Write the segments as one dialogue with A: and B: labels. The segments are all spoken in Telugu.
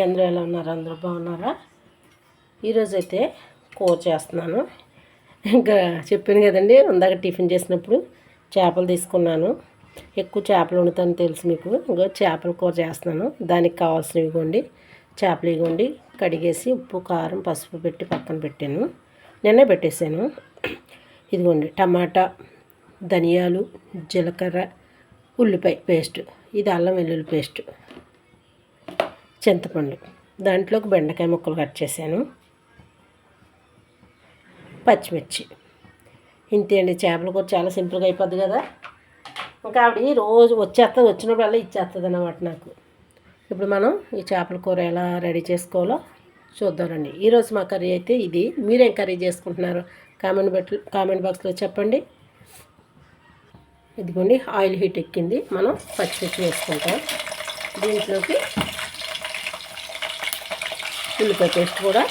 A: అందరూ ఎలా ఉన్నారు? అందరూ బాగున్నారా? ఈరోజు అయితే కూర చేస్తున్నాను. ఇంకా చెప్పాను కదండి ఇందాక టిఫిన్ చేసినప్పుడు చేపలు తీసుకున్నాను. ఎక్కువ చేపలు వండుతాను తెలుసు మీకు. ఇంకో చేపల కూర చేస్తున్నాను. దానికి కావాల్సినవి ఇవ్వండి. చేపలు ఇవ్వండి. కడిగేసి ఉప్పు కారం పసుపు పెట్టి పక్కన పెట్టాను. నిన్నే పెట్టేశాను. ఇదిగోండి టమాటా ధనియాలు జీలకర్ర ఉల్లిపాయ పేస్ట్. ఇది అల్లం వెల్లుల్లి పేస్ట్. చింతపండు. దాంట్లోకి బెండకాయ ముక్కలు కట్ చేశాను. పచ్చిమిర్చి. ఇంతే అండి చేపల కూర చాలా సింపుల్గా అయిపోద్ది కదా. ఇంకా ఆవిడ రోజు వచ్చేస్తుంది వచ్చినప్పుడల్లా ఇచ్చేస్తుంది అన్నమాట నాకు. ఇప్పుడు మనం ఈ చేపల కూర ఎలా రెడీ చేసుకోవాలో చూద్దామండి. ఈరోజు మా కర్రీ అయితే ఇది. మీరేం కర్రీ చేసుకుంటున్నారు? కామెంట్ బట్ కామెంట్ బాక్స్లో చెప్పండి. ఇదిగోండి ఆయిల్ హీట్ ఎక్కింది. మనం పచ్చిమిర్చి వేసుకుంటాం. దీంట్లోకి ఉల్లిపాయ పేస్ట్ కూడా.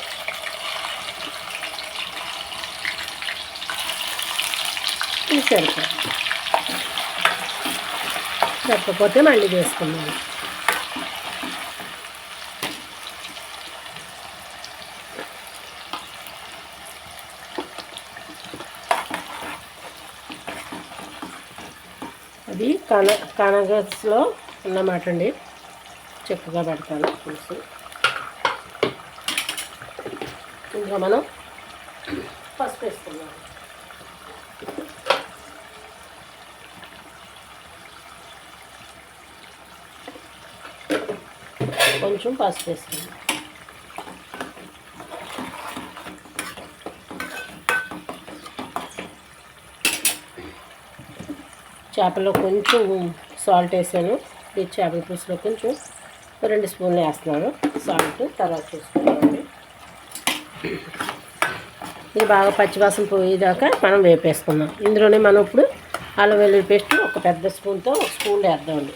A: ఇది సరిపోతుంది సరిపోతే మళ్ళీ వేసుకున్నాను అది కన కనగస్లో ఉన్నమాట అండి. చక్కగా పెడతాను. పులుసు ఇంకా మనం. పసుపు వేసుకున్నాం కొంచెం పసుపు వేసుకున్నాం చేపలో కొంచెం సాల్ట్ వేసాను. ఈ చేపల పులుసులో కొంచెం రెండు స్పూన్లు వేస్తున్నాను. సాల్ట్ తర్వాత చూసుకున్నామండి ఇది బాగా పచ్చివాసన పోయేదాకా మనం వేపేసుకుందాం. ఇందులోనే మనం ఇప్పుడు అల్లం వెల్లుల్లి పేస్ట్ ఒక పెద్ద స్పూన్తో ఒక స్పూన్ వేద్దామండి.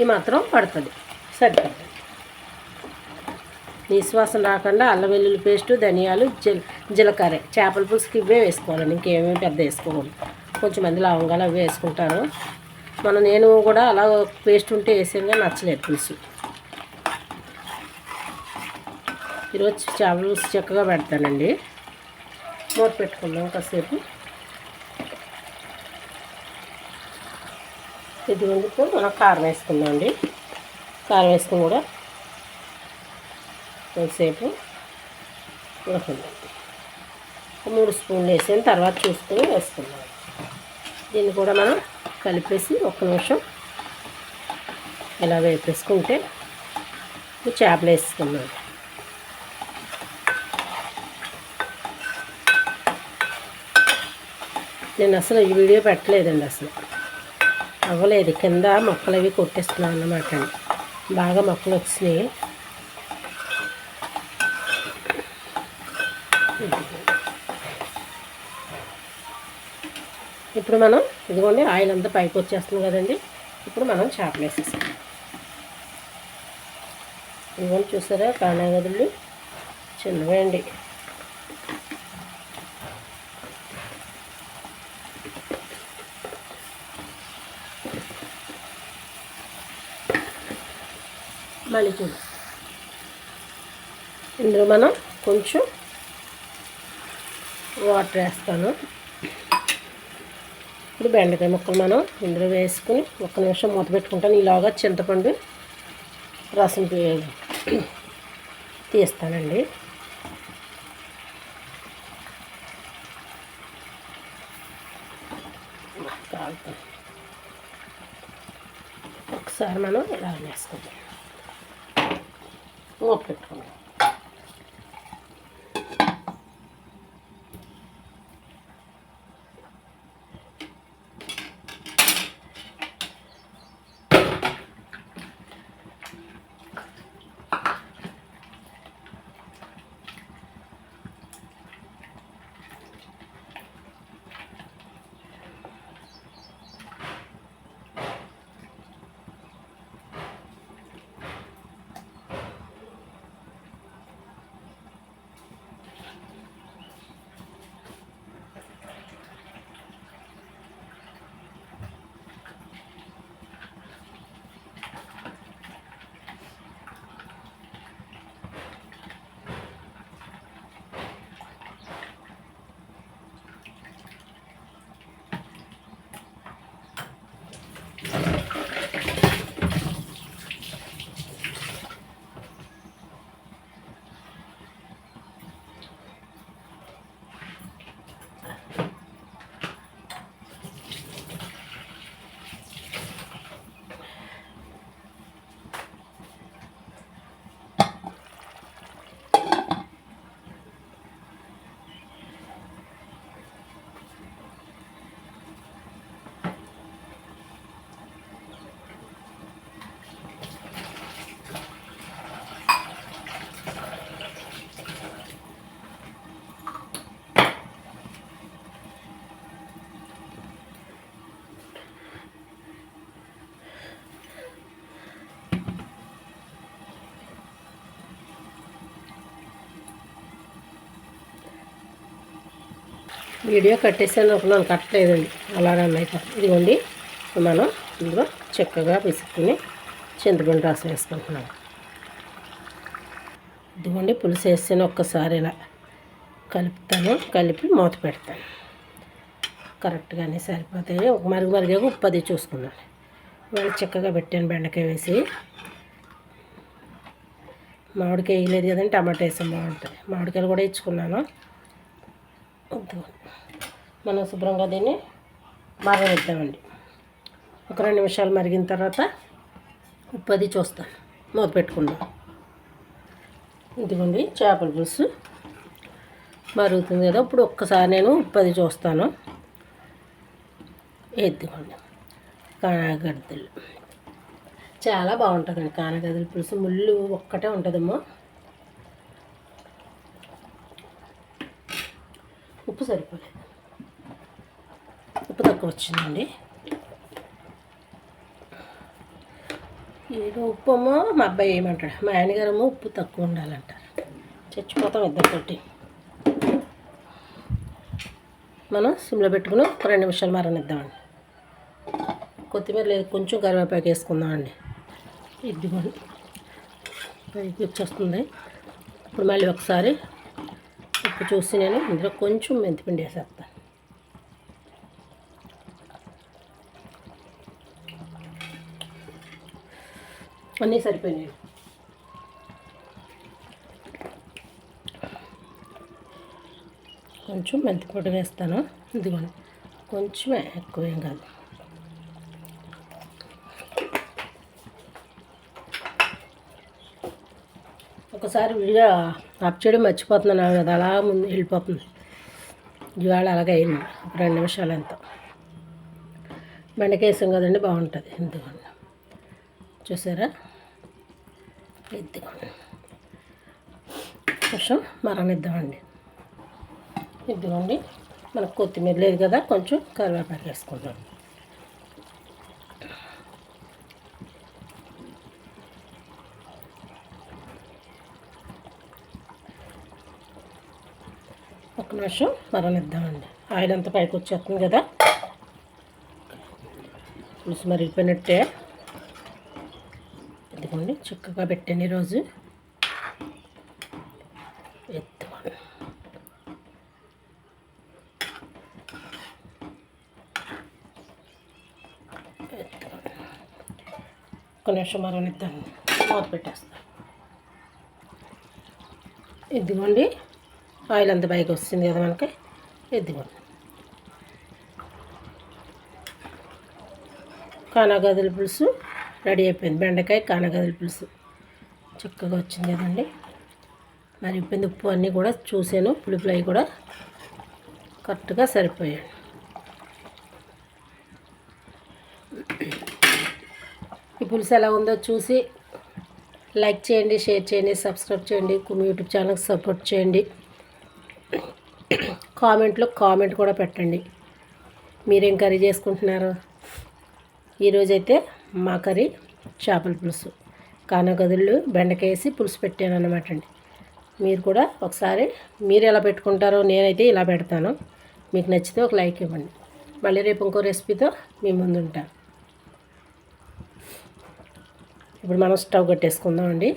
A: ఈ మాత్రం పడుతుంది. సరిపడుతుంది నిశ్వాసం రాకుండా అల్లం వెల్లుల్లి పేస్టు ధనియాలు జీల జీలకర్ర చేపల పులుసుకి ఇవే వేసుకోవాలండి. ఇంకేమీ పెద్ద వేసుకోవాలి కొంచెం మంది లవంగాలు అవి వేసుకుంటారు. మన నేను కూడా అలా పేస్ట్ ఉంటే వేసేగా నచ్చలేదు పులుసు. ఈరోజు చేపలు చక్కగా పెడతానండి. మూత పెట్టుకుందాం కాసేపు. ఇది ముందుకు మనం కారం వేసుకుందాం అండి. కారం వేసుకుని కూడా కొంతసేపు మూడు స్పూన్లు వేసిన తర్వాత చూసుకొని వేసుకుందాం. దీన్ని కూడా మనం కలిపేసి ఒక్క నిమిషం ఇలా వేపేసుకుంటే చేపలు వేసుకున్నాం నేను అసలు ఈ వీడియో పెట్టలేదండి అసలు. అవ్వలేదు. కింద మొక్కలు అవి కొట్టేస్తున్నాను అన్నమాట అండి. బాగా మొక్కలు వచ్చినాయి. ఇప్పుడు మనం ఇదిగోండి ఆయిల్ అంతా పైకి వచ్చేస్తుంది కదండి. ఇప్పుడు మనం చేపలు వేసేసాం ఇదిగోండి చూసారా? కానాగదులు చిన్నవే అండి. మళ్ళీ చూడు ఇందులో మనం కొంచెం వాటర్ వేస్తాను. ఇప్పుడు బెండకాయ ముక్కలు మనం ఇందులో వేసుకుని ఒక్క నిమిషం మూత పెట్టుకుంటాను. ఇలాగా చింతపండు రసం తీస్తానండి. ఒకసారి మనం ఇలా వేసుకుంటాం మూత వీడియో కట్టేసాను అనుకున్నాను కట్టలేదండి. అలాగే అయిపోతుంది ఇదిగోండి మనం ఇందులో చక్కగా పిసుకుని చింతపండు రసం వేసుకుంటున్నాం. ఇదిగోండి పులుసు వేస్తాను ఒక్కసారి ఇలా. కలుపుతాను కలిపి మూత పెడతాను. కరెక్ట్గానే సరిపోతాయి. ఒక మరుగు మరిగా ఉప్పు అది చూసుకున్నాను వాళ్ళు చక్కగా పెట్టాను బెండకాయ వేసి. మామిడికాయ వేయలేదు కదండి టమాటా వేసాం బాగుంటుంది. మామిడికాయలు కూడా ఇచ్చుకున్నాను మనం శుభ్రంగా దీన్ని మరగనిద్దామండి ఒక రెండు నిమిషాలు మరిగిన తర్వాత ఉప్పు అది చూస్తాను మూత పెట్టుకుందాం. ఇదిగోండి చేపల పులుసు మరుగుతుంది కదా ఇప్పుడు ఒక్కసారి నేను ఉప్పు అది చూస్తాను. ఎద్దుకోండి కానగడ్డలు. చాలా బాగుంటుందండి కానగడ్డల పులుసు. ముళ్ళు ఒక్కటే ఉంటుందమ్మో. ఉప్పు సరిపోలేదు. ఉప్పు తక్కువ వచ్చిందండి. ఏదో ఉప్పు అమ్మో మా అబ్బాయి ఏమంటాడు మా ఆయనగారము ఉప్పు తక్కువ ఉండాలంటారు చచ్చిపోతాం ఇద్దరితోటి. మనం సిమ్లో పెట్టుకుని ఒక రెండు నిమిషాలు మరణిద్దామండి కొత్తిమీర లేదు కొంచెం కరివేపాకు వేసుకుందామండి. ఇదిగోండి. పైకి వచ్చేస్తుంది. ఇప్పుడు మళ్ళీ ఒకసారి ఉప్పు చూసి నేను ఇందులో కొంచెం మెంతిపిండి వేసేస్తాను అన్నీ సరిపోయినాయి. కొంచెం మెంతిపొడి వేస్తాను. ఇదిగోండి కొంచెమే ఎక్కువ ఏం కాదు. ఒకసారి వీడియో అప్ చేయడం మర్చిపోతున్నాను. కదా అలా ముందు వెళ్ళిపోతుంది. ఇవాళ అలాగే అయింది. ఒక రెండు నిమిషాలు ఎంతో. బెండకాయ వేసాం కదండి బాగుంటుంది. ఎందుకండి చూసారా? ఇదిగోండి కొంచెం మరనిద్దామండి ఇదిగోండి. మనకు కొత్తిమీర లేదు కదా కొంచెం కరివేపాకు వేసుకుంటాం ఒక నిమిషం మరణిద్దామండి. ఆయిల్ అంతా పైకి వచ్చేస్తుంది కదా. పులుసు మరిగిపోయినట్టే. ఇదిగోండి చక్కగా పెట్టాను ఈరోజు. ఎత్తుకోండి ఎత్తుకోండి నిమిషం మరనిద్దాను మూత పెట్టేస్తాను ఇదిగోండి. ఆయిల్ అంత పైకి వస్తుంది కదా మనకి? ఎద్దుకోండి కానాగదుల పులుసు రెడీ అయిపోయింది. బెండకాయ కానాగదుల పులుసు చక్కగా వచ్చింది కదండి. మరి ఇప్పుడు ఉప్పు అన్నీ కూడా చూసాను. పులుపులు అవి కూడా కరెక్ట్గా సరిపోయాను ఈ పులుసు ఎలా ఉందో చూసి లైక్ చేయండి షేర్ చేయండి సబ్స్క్రైబ్ చేయండి. యూట్యూబ్ ఛానల్కి సపోర్ట్ చేయండి. కామెంట్లో కామెంట్ కూడా పెట్టండి. మీరేం కర్రీ చేసుకుంటున్నారు? ఈరోజైతే మా కర్రీ చేపల పులుసు. కానగదుళ్ళు బెండకేసి వేసి పులుసు పెట్టాను అనమాట అండి. మీరు కూడా ఒకసారి మీరు ఎలా పెట్టుకుంటారో నేనైతే ఇలా పెడతాను. మీకు నచ్చితే ఒక లైక్ ఇవ్వండి. మళ్ళీ రేపు ఇంకో రెసిపీతో మీ ముందు ఉంటాను ఇప్పుడు మనం స్టవ్ కట్టేసుకుందాం అండి